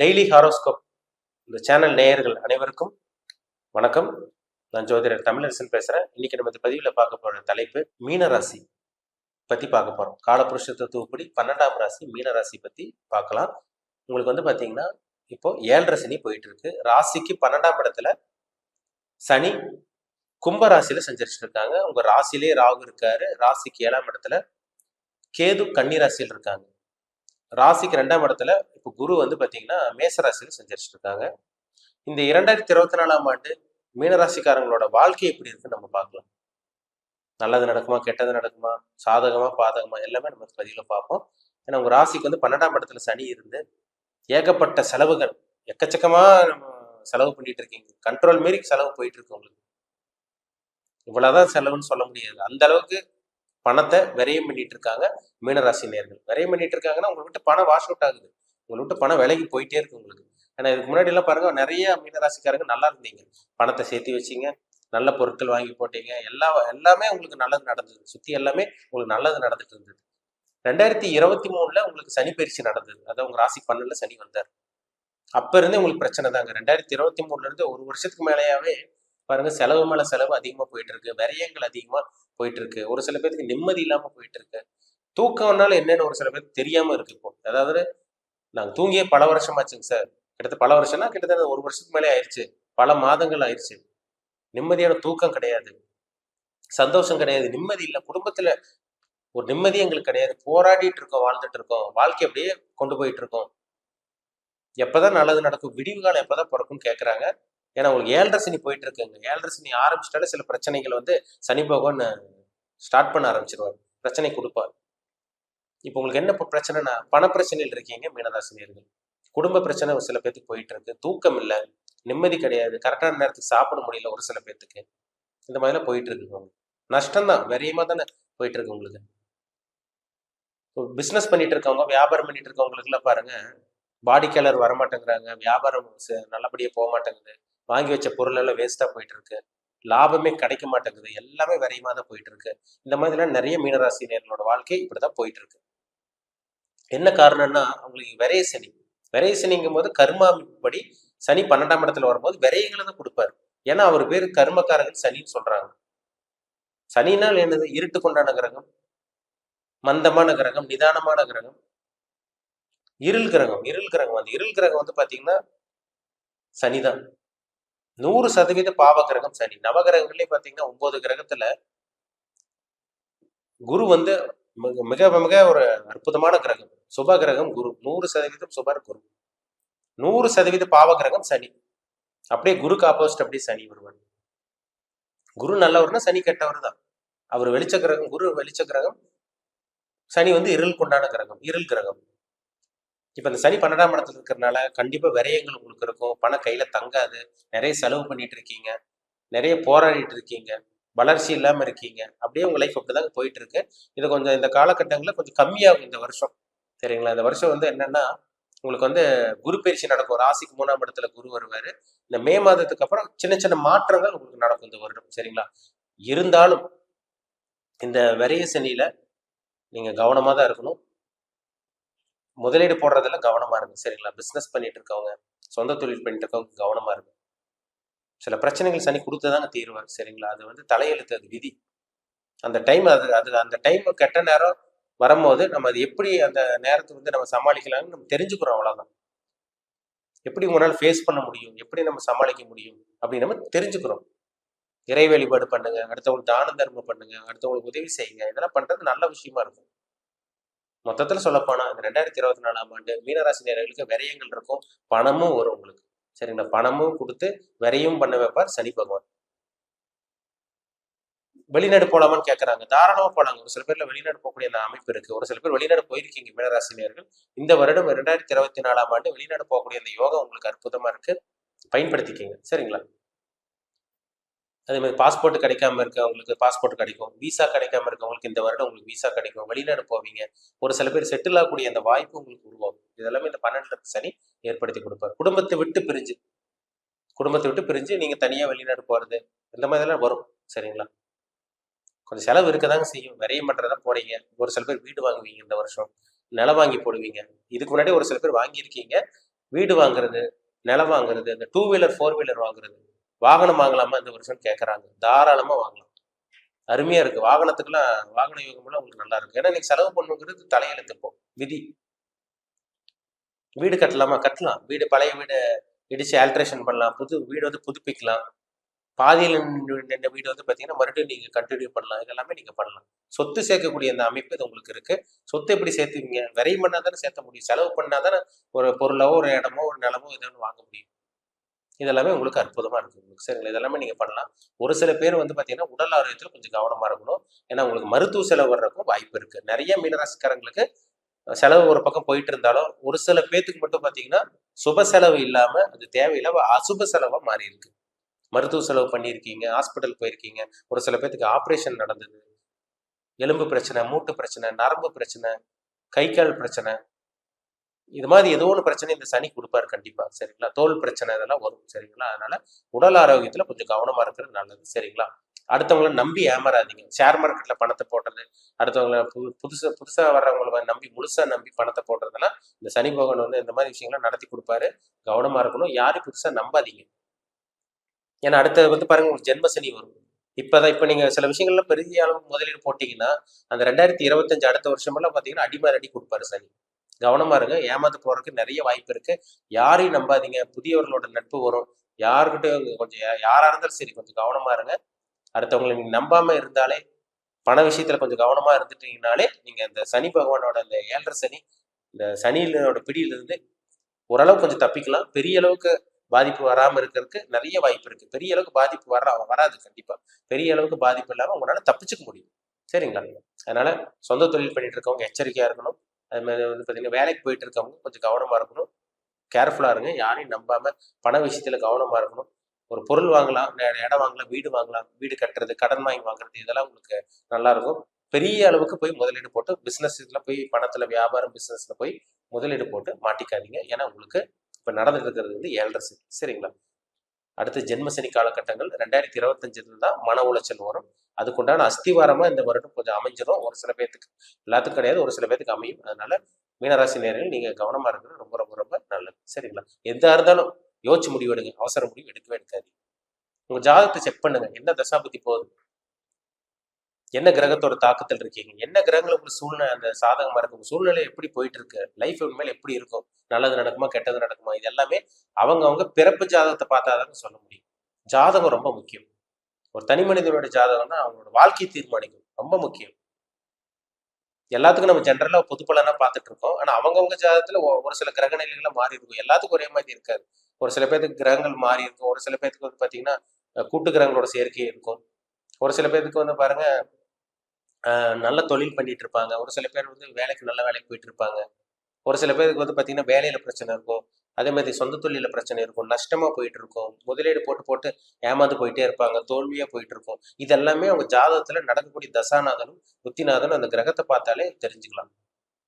Daily horoscope இந்த channel நேயர்கள் அனைவருக்கும் வணக்கம். நான் ஜோதிடர் தமிழரசன் பேசுறேன். இன்னைக்கு நம்ம பதிவில் பார்க்க போற தலைப்பு மீனராசி பற்றி பத்தி பார்க்க போறோம். காலபுருஷ தத்துவப்படி பன்னெண்டாம் ராசி மீனராசி பற்றி பத்தி பார்க்கலாம். உங்களுக்கு வந்து பாத்தீங்கன்னா இப்போ ஏழரை சனி போயிட்டு இருக்கு ராசிக்கு பன்னெண்டாம் இடத்துல சனி கும்ப ராசியில சஞ்சரிச்சுட்டு இருக்காங்க உங்க ராசியிலே ராகு இருக்காரு. ராசிக்கு ஏழாம் இடத்துல கேது கன்னி ராசியில் இருக்காங்க. ராசிக்கு ரெண்டாம் இடத்துல இப்போ குரு வந்து பார்த்தீங்கன்னா மேச ராசியில இருக்காங்க இந்த இரண்டாயிரத்தி இருபத்தி நாலாம் ஆண்டு மீனராசிக்காரங்களோட வாழ்க்கை எப்படி இருக்குன்னு நம்ம பார்க்கலாம். நல்லது நடக்குமா கெட்டது நடக்குமா சாதகமா பாதகமா எல்லாமே நம்ம பதிவில் பார்ப்போம். ஏன்னா உங்கள் ராசிக்கு வந்து பன்னெண்டாம் இடத்துல சனி இருந்து ஏகப்பட்ட செலவுகள் எக்கச்சக்கமாக நம்ம செலவு பண்ணிட்டு இருக்கீங்க. கண்ட்ரோல் மாரி செலவு போயிட்டு இருக்கு உங்களுக்கு. இவ்வளவுதான் செலவுன்னு சொல்ல முடியாது. அந்த அளவுக்கு பணத்தை விரயம் பண்ணிட்டு இருக்காங்க மீனராசி நேர்கள். விரயம் பண்ணிட்டு இருக்காங்கன்னா உங்களை விட்டு பணம் வாஷ் அவுட் ஆகுது. உங்களை விட்டு பணம் விலகி போயிட்டே இருக்கு உங்களுக்கு. ஏன்னா இதுக்கு முன்னாடி எல்லாம் பாருங்க நிறைய மீனராசிக்காரங்க நல்லா இருந்தீங்க. பணத்தை சேர்த்து வச்சீங்க நல்ல பொருட்கள் வாங்கி போட்டீங்க. எல்லா எல்லாமே உங்களுக்கு நல்லது நடந்தது. சுத்தி எல்லாமே உங்களுக்கு நல்லது நடந்துட்டு இருந்தது. ரெண்டாயிரத்தி இருபத்தி மூணுல உங்களுக்கு சனி பயிற்சி நடந்தது. அதான் உங்க ராசி பன்னெண்டுல சனி வந்தார். அப்ப இருந்தே உங்களுக்கு பிரச்சனை தாங்க. ரெண்டாயிரத்தி இருபத்தி மூணுல இருந்து ஒரு வருஷத்துக்கு மேலேயாவே பாருங்க செலவு மேல செலவு அதிகமா போயிட்டு இருக்கு விரயங்கள் அதிகமா போயிட்டு இருக்கு ஒரு சில பேருக்கு நிம்மதி இல்லாம போயிட்டு இருக்கு தூக்கம்னால என்னன்னு ஒரு சில பேருக்கு தெரியாம இருக்கு இப்போ. அதாவது நாங்க தூங்கியே பல வருஷமாச்சுங்க சார். கிட்டத்தட்ட பல வருஷம்னா கிட்டத்தட்ட ஒரு வருஷத்துக்கு மேலே ஆயிடுச்சு பல மாதங்கள் ஆயிடுச்சு நிம்மதியான தூக்கம் கிடையாது. சந்தோஷம் கிடையாது. நிம்மதி இல்லை. குடும்பத்துல ஒரு நிம்மதி எங்களுக்கு கிடையாது. போராடிட்டு இருக்கோம் வாழ்ந்துட்டு இருக்கோம். வாழ்க்கை அப்படியே கொண்டு போயிட்டு இருக்கோம் எப்பதான் நல்லது நடக்கும்? விடிவு காலம் எப்பதான் பிறக்கும்னு கேட்கறாங்க ஏன்னா உங்களுக்கு ஏழரை சனி போயிட்டு இருக்குங்க ஏழரை சனி ஆரம்பிச்சிட்டாலே சில பிரச்சனைகள் வந்து சனி பகவான் ஸ்டார்ட் பண்ண ஆரம்பிச்சிருவார். பிரச்சனை கொடுப்பார். இப்போ உங்களுக்கு என்ன இப்ப பிரச்சனைனா பண பிரச்சனையில் இருக்கீங்க மீனராசினியர்கள். குடும்ப பிரச்சனை ஒரு சில பேத்துக்கு போயிட்டு இருக்கு தூக்கம் இல்லை நிம்மதி கிடையாது. கரெக்டான நேரத்துக்கு சாப்பிட முடியல ஒரு சில பேத்துக்கு. இந்த மாதிரிலாம் போயிட்டு இருக்குங்க நஷ்டம் தான் விரையமா தானே போயிட்டு இருக்கு உங்களுக்கு. பிஸ்னஸ் பண்ணிட்டு இருக்கவங்க வியாபாரம் பண்ணிட்டு இருக்கவங்களுக்குலாம் பாருங்க வாடிக்கையாளர் வரமாட்டேங்கிறாங்க. வியாபாரம் நல்லபடியாக நல்லபடியா போக மாட்டேங்குது வாங்கி வச்ச பொருள் எல்லாம் வேஸ்டா போயிட்டு இருக்கு லாபமே கிடைக்க மாட்டேங்குது. எல்லாமே விரையமாக தான் போயிட்டு இருக்கு இந்த மாதிரிலாம் நிறைய மீனராசினியர்களோட வாழ்க்கை இப்படிதான் போயிட்டு இருக்கு என்ன காரணம்னா அவங்களுக்கு விரைய சனி. விரைய சனிங்கும் போது கர்மாபடி சனி பன்னெண்டாம் இடத்துல வரும்போது விரயங்களை தான் கொடுப்பாரு. ஏன்னா அவர் பேர் கர்மக்காரகன் சனின்னு சொல்றாங்க. சனினால் என்னது? இருட்டுக்குண்டான கிரகம் மந்தமான கிரகம் நிதானமான கிரகம் இருள் கிரகம் இருள் கிரகம். அந்த இருள் கிரகம் வந்து பாத்தீங்கன்னா சனிதான். நூறு சதவீத பாவ கிரகம் சனி நவகிரகங்களே பாத்தீங்கன்னா ஒன்பது கிரகத்துல குரு வந்து மிக மிக ஒரு அற்புதமான கிரகம். சுப கிரகம் குரு. நூறு சதவீதம் சுபர் குரு. நூறு சதவீத பாவ கிரகம் சனி. அப்படியே குருக்கு ஆப்போசிட் அப்படியே சனி வருவார். குரு நல்லவர்னா சனி கெட்டவர் தான். அவர் வெளிச்ச கிரகம் குரு வெளிச்ச கிரகம் சனி வந்து இருள் கொண்டான கிரகம் இருள் கிரகம். இப்போ இந்த சனி பன்னெண்டாம் இடத்துல இருக்கிறனால கண்டிப்பாக விரயங்கள் உங்களுக்கு இருக்கும். பணம் கையில் தங்காது. நிறைய செலவு பண்ணிட்டு இருக்கீங்க. நிறைய போராடிட்டு இருக்கீங்க. வளர்ச்சி இல்லாமல் இருக்கீங்க. அப்படியே உங்கள் லைஃப் அப்படிதாங்க போயிட்டு இருக்கு. இது கொஞ்சம் இந்த காலகட்டங்களில் கொஞ்சம் கம்மியாகும் இந்த வருஷம். சரிங்களா? இந்த வருஷம் வந்து என்னன்னா உங்களுக்கு வந்து குரு பயிற்சி நடக்கும். ராசிக்கு மூணாம் இடத்துல குரு வருவார். இந்த மே மாதத்துக்கு அப்புறம் சின்ன சின்ன மாற்றங்கள் உங்களுக்கு நடக்கும் இந்த வருடம். சரிங்களா? இருந்தாலும் இந்த விரைய சனியில நீங்கள் கவனமாக தான் இருக்கணும். முதலீடு போடுறதுல கவனமா இருங்க. சரிங்களா? பிசினஸ் பண்ணிட்டு இருக்கவங்க சொந்த தொழில் பண்ணிட்டு இருக்கவங்க கவனமா இருங்க. சில பிரச்சனைகள் சனி கொடுத்துதாங்க தீர்வார். சரிங்களா? அது வந்து தலையெழுத்து அது விதி. அந்த டைம் அது அது அந்த டைம் கெட்ட நேரம் வரும்போது நம்ம அது எப்படி அந்த நேரத்தை வந்து நம்ம சமாளிக்கலாம்னு நம்ம தெரிஞ்சுக்கிறோம் அவ்வளோதான் எப்படி உங்களால் ஃபேஸ் பண்ண முடியும்? எப்படி நம்ம சமாளிக்க முடியும்? அப்படின்னு நம்ம தெரிஞ்சுக்கிறோம். இறை வழிபாடு பண்ணுங்க அடுத்தவங்களுக்கு தான தர்மம் பண்ணுங்க அடுத்தவங்களுக்கு உதவி செய்யுங்க. இதெல்லாம் பண்றது நல்ல விஷயமா இருக்கும். மொத்தத்துல சொல்ல போனா இந்த ரெண்டாயிரத்தி இருபத்தி நாலாம் ஆண்டு மீனராசி நேரர்களுக்கு விரயங்கள் இருக்கும். பணமும் வரும் உங்களுக்கு. சரிங்களா? பணமும் கொடுத்து விரையும் பண்ண வைப்பார் சனி பகவான். வெளிநாடு போலாமான்னு கேட்கறாங்க தாராளமா போலாங்க. ஒரு சில பேர்ல வெளிநாடு போகக்கூடிய அந்த அமைப்பு இருக்கு. ஒரு சில பேர் வெளிநாடு போயிருக்கீங்க மீனராசினியர்கள் இந்த வருடம் இரண்டாயிரத்தி இருபத்தி நாலாம் ஆண்டு வெளிநாடு போகக்கூடிய அந்த யோகம் உங்களுக்கு அற்புதமா இருக்கு. பயன்படுத்திக்கிங்க. சரிங்களா? அதே மாதிரி பாஸ்போர்ட் கிடைக்காம இருக்கவங்களுக்கு பாஸ்போர்ட் கிடைக்கும். விசா கிடைக்காம இருக்கவங்களுக்கு இந்த வருடம் உங்களுக்கு விசா கிடைக்கும். வெளிநாடு போவீங்க. ஒரு சில பேர் செட்டில் ஆகக்கூடிய அந்த வாய்ப்பு உங்களுக்கு உருவாகும். இதெல்லாமே இந்த பன்னெண்டு சனி ஏற்படுத்தி கொடுப்பார். குடும்பத்தை விட்டு பிரிஞ்சு. குடும்பத்தை விட்டு பிரிஞ்சு நீங்க தனியா வெளிநாடு போறது இந்த மாதிரிலாம் வரும். சரிங்களா? கொஞ்சம் செலவு இருக்கதாங்க செய்யும். விரையம் பண்றதா போறீங்க. ஒரு சில பேர் வீடு வாங்குவீங்க இந்த வருஷம். நிலம் வாங்கி போடுவீங்க. இதுக்கு முன்னாடி ஒரு சில பேர் வாங்கியிருக்கீங்க. வீடு வாங்குறது நிலம் வாங்குறது இந்த டூ வீலர் ஃபோர் வீலர் வாங்குறது. வாகனம் வாங்கலாமா? இந்த வருஷம் கேட்குறாங்க தாராளமாக வாங்கலாம். அருமையாக இருக்கு. வாகனத்துக்குலாம் வாகன யோகம்லாம் உங்களுக்கு நல்லா இருக்கும். ஏன்னா நீங்க செலவு பண்ணுங்கிறது தலையெழுத்துப்போம். விதி. வீடு கட்டலாமா? கட்டலாம். வீடு பழைய வீடு இடிச்சு ஆல்ட்ரேஷன் பண்ணலாம். புது வீடு வந்து புதுப்பிக்கலாம். பாதியில் நின்ற வீடு வந்து பார்த்தீங்கன்னா மறுபடியும் நீங்கள் கண்டினியூ பண்ணலாம். இதெல்லாமே நீங்கள் பண்ணலாம். சொத்து சேர்க்கக்கூடிய அந்த அமைப்பு இது உங்களுக்கு இருக்குது சொத்து எப்படி சேர்த்துவீங்க? விரைவு பண்ணால் தானே சேர்த்த முடியும். செலவு பண்ணால் தானே ஒரு பொருளோ ஒரு இடமோ ஒரு நிலமோ ஏதோ ஒன்று வாங்க முடியும். இதெல்லாமே உங்களுக்கு அற்புதமாக இருக்கும். உங்களுக்கு சரிங்களா? இதெல்லாமே நீங்கள் பண்ணலாம். ஒரு சில பேர் வந்து பார்த்தீங்கன்னா உடல் ஆரோக்கியத்தில் கொஞ்சம் கவனமாக இருக்கணும். ஏன்னா உங்களுக்கு மருத்துவ செலவு வர்றதுக்கும் வாய்ப்பு இருக்குது நிறைய மீனராசிக்காரங்களுக்கு செலவு ஒரு பக்கம் போயிட்டு இருந்தாலும் ஒரு சில பேத்துக்கு மட்டும் பார்த்தீங்கன்னா சுப செலவு இல்லாமல் அது தேவையில்லாம அசுப செலவாக மாறி இருக்கு. மருத்துவ செலவு பண்ணியிருக்கீங்க ஹாஸ்பிட்டல் போயிருக்கீங்க. ஒரு சில பேத்துக்கு ஆப்ரேஷன் நடந்தது. எலும்பு பிரச்சனை மூட்டு பிரச்சனை நரம்பு பிரச்சனை கை கால் பிரச்சனை இது மாதிரி ஏதோ ஒரு பிரச்சனை இந்த சனி கொடுப்பாரு கண்டிப்பா. சரிங்களா? தோல் பிரச்சனை இதெல்லாம் வரும். சரிங்களா? அதனால உடல் ஆரோக்கியத்துல கொஞ்சம் கவனமா இருக்கிறது நல்லது. சரிங்களா? அடுத்தவங்கள நம்பி ஏமாறாதீங்க. ஷேர் மார்க்கெட்ல பணத்தை போடுறது அடுத்தவங்களை புது புதுசா புதுசா வர்றவங்கள நம்பி முழுசா நம்பி பணத்தை போடுறதெல்லாம் இந்த சனி பகவான் வந்து இந்த மாதிரி விஷயங்கள்லாம் நடத்தி கொடுப்பாரு. கவனமா இருக்கணும். யாரையும் புதுசா நம்பாதீங்க. ஏன்னா அடுத்தது வந்து பாருங்க உங்களுக்கு ஜென்ம சனி வரும். இப்பதான் இப்ப நீங்க சில விஷயங்கள்ல பெரிய அளவு முதலீடு போட்டீங்கன்னா அந்த ரெண்டாயிரத்தி இருபத்தஞ்சு அடுத்த வருஷமெல்லாம் பாத்தீங்கன்னா அடிமாரி அடி கொடுப்பாரு சனி. கவனமா இருங்க. ஏமாந்து போறதுக்கு நிறைய வாய்ப்பு இருக்கு. யாரையும் நம்பாதீங்க. புதியவர்களோட நட்பு வரும். யாருக்கிட்டையும் கொஞ்சம் யாராக யாரா இருந்தாலும் சரி கொஞ்சம் கவனமா இருங்க. அடுத்தவங்களை நீங்க நம்பாம இருந்தாலே பண விஷயத்துல கொஞ்சம் கவனமா இருந்துட்டீங்கனாலே நீங்க அந்த சனி பகவானோட இந்த ஏழரை சனி இந்த சனியினோட பிடியிலிருந்து ஓரளவு கொஞ்சம் தப்பிக்கலாம். பெரிய அளவுக்கு பாதிப்பு வராம இருக்கிறதுக்கு நிறைய வாய்ப்பு இருக்கு. பெரிய அளவுக்கு பாதிப்பு வர வராது கண்டிப்பா. பெரிய அளவுக்கு பாதிப்பு இல்லாம உங்களால தப்பிச்சுக்க முடியும். சரிங்களா? அதனால சொந்த தொழில் பண்ணிட்டு இருக்கவங்க எச்சரிக்கையா இருக்கணும். அது மாதிரி வந்து பார்த்திங்கன்னா வேலைக்கு போயிட்டு இருக்கவங்க கொஞ்சம் கவனமாக இருக்கணும். கேர்ஃபுல்லாக இருங்க. யாரையும் நம்பாமல் பண விஷயத்தில் கவனமாக இருக்கணும். ஒரு பொருள் வாங்கலாம் இடம் வாங்கலாம் வீடு வாங்கலாம் வீடு கட்டுறது கடன் வாங்கி வாங்குறது இதெல்லாம் உங்களுக்கு நல்லா இருக்கும். பெரிய அளவுக்கு போய் முதலீடு போட்டு பிஸ்னஸ் இதில் போய் பணத்தில் வியாபாரம் பிஸ்னஸில் போய் முதலீடு போட்டு மாட்டிக்காதீங்க. ஏன்னா உங்களுக்கு இப்போ நடந்துட்டு இருக்கிறது வந்து ஏழரை சரிங்களா? அடுத்து ஜென்மசனி காலகட்டங்கள் ரெண்டாயிரத்தி இருபத்தஞ்சுல தான் மன உளைச்சல் வரும். அதுக்குண்டான அஸ்திவாரமா இந்த வருடம் கொஞ்சம் அமைஞ்சிரும். ஒரு சில பேர்த்துக்கு எல்லாத்துக்கும் கிடையாது. ஒரு சில பேர்த்துக்கு அமையும். அதனால மீனராசி நேரில் நீங்க கவனமா இருக்கிறது ரொம்ப ரொம்ப ரொம்ப நல்லது. சரிங்களா? எதா இருந்தாலும் யோசிச்சு முடிவு எடுங்க. அவசர முடிவு எடுக்கவே எடுக்காது உங்க ஜாதகத்தை செக் பண்ணுங்க. என்ன தசாபதி போகுது? என்ன கிரகத்தோட தாக்கத்தில் இருக்கீங்க? என்ன கிரகங்கள் உங்களுக்கு சூழ்நிலை அந்த சாதகமா இருக்கும் சூழ்நிலை எப்படி போயிட்டு இருக்கு லைஃப் உண்மையில எப்படி இருக்கும்? நல்லது நடக்குமா கெட்டது நடக்குமா? இது எல்லாமே அவங்க அவங்க பிறப்பு ஜாதகத்தை பார்த்தாதாங்க சொல்ல முடியும். ஜாதகம் ரொம்ப முக்கியம். ஒரு தனி மனிதனுடைய ஜாதகம்னா அவங்களோட வாழ்க்கையை தீர்மானிக்கும். ரொம்ப முக்கியம். எல்லாத்துக்கும் நம்ம ஜென்ரலா பொதுப்பலனா பார்த்துட்டு இருக்கோம். ஆனா அவங்கவுங்க ஜாதகத்துல ஒரு சில கிரக நிலைகளை மாறி இருக்கும். எல்லாத்துக்கும் ஒரே மாதிரி இருக்காது. ஒரு சில பேருக்கு கிரகங்கள் மாறி இருக்கும். ஒரு சில பேருக்கு வந்து பாத்தீங்கன்னா கூட்டு கிரகங்களோட சேர்க்கை இருக்கும். ஒரு சில பேருக்கு வந்து பாருங்க நல்ல தொழில் பண்ணிட்டு இருப்பாங்க ஒரு சில பேர் வந்து வேலைக்கு நல்ல வேலைக்கு போயிட்டு இருப்பாங்க ஒரு சில பேருக்கு வந்து பார்த்தீங்கன்னா வேலையில பிரச்சனை இருக்கும். அதே மாதிரி சொந்த தொழில பிரச்சனை இருக்கும். நஷ்டமா போயிட்டு இருக்கும் முதலீடு போட்டு போட்டு ஏமாந்து போயிட்டே இருப்பாங்க. தோல்வியா போயிட்டு இருக்கும் இதெல்லாமே அவங்க ஜாதகத்துல நடக்கக்கூடிய தசாநாதனும் புத்திநாதனும் அந்த கிரகத்தை பார்த்தாலே தெரிஞ்சுக்கலாம்.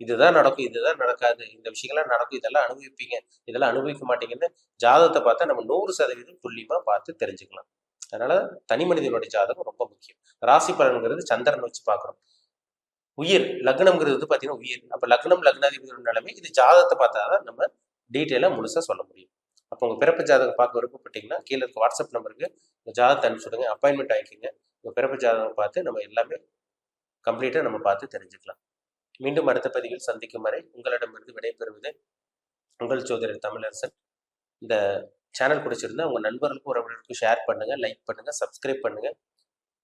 இதுதான் நடக்கும். இதுதான் நடக்காது. இந்த விஷயங்கள்லாம் நடக்கும். இதெல்லாம் அனுபவிப்பீங்க. இதெல்லாம் அனுபவிக்க மாட்டீங்கன்னு ஜாதகத்தை பார்த்தா நம்ம நூறு சதவீதம் துல்லியமா பார்த்து தெரிஞ்சுக்கலாம். அதனால தனி மனிதனுடைய ஜாதகம் ரொம்ப முக்கியம். ராசி பலன்கிறது சந்திரன் வச்சு பார்க்குறோம். உயிர் லக்னம்ங்கிறது வந்து பார்த்தீங்கன்னா உயிர். அப்போ லக்னம் லக்னாதிபதியோட நிலைமை இது ஜாதகத்தை பார்த்தா தான் நம்ம டீட்டெயிலாக முழுசாக சொல்ல முடியும். அப்போ உங்கள் பிறப்பு ஜாதகம் பார்க்க விருப்பப்பட்டீங்கன்னா கீழே இருக்க வாட்ஸ்அப் நம்பருக்கு உங்கள் ஜாதகத்தை அனுப்பிச்சுடுங்க அப்பாயின்மெண்ட் ஆகிக்கிங்க உங்கள் பிறப்பு ஜாதகம் பார்த்து நம்ம எல்லாமே கம்ப்ளீட்டாக நம்ம பார்த்து தெரிஞ்சுக்கலாம். மீண்டும் அடுத்த பதிவில் சந்திக்கும் வரை உங்களிடமிருந்து விடைபெறுவது உங்கள் ஜோதிடர் தமிழரசன். இந்த சேனல் பிடிச்சிருந்தா உங்கள் நண்பர்களுக்கும் உறவினருக்கும் ஷேர் பண்ணுங்கள் லைக் பண்ணுங்கள் சப்ஸ்கிரைப் பண்ணுங்கள்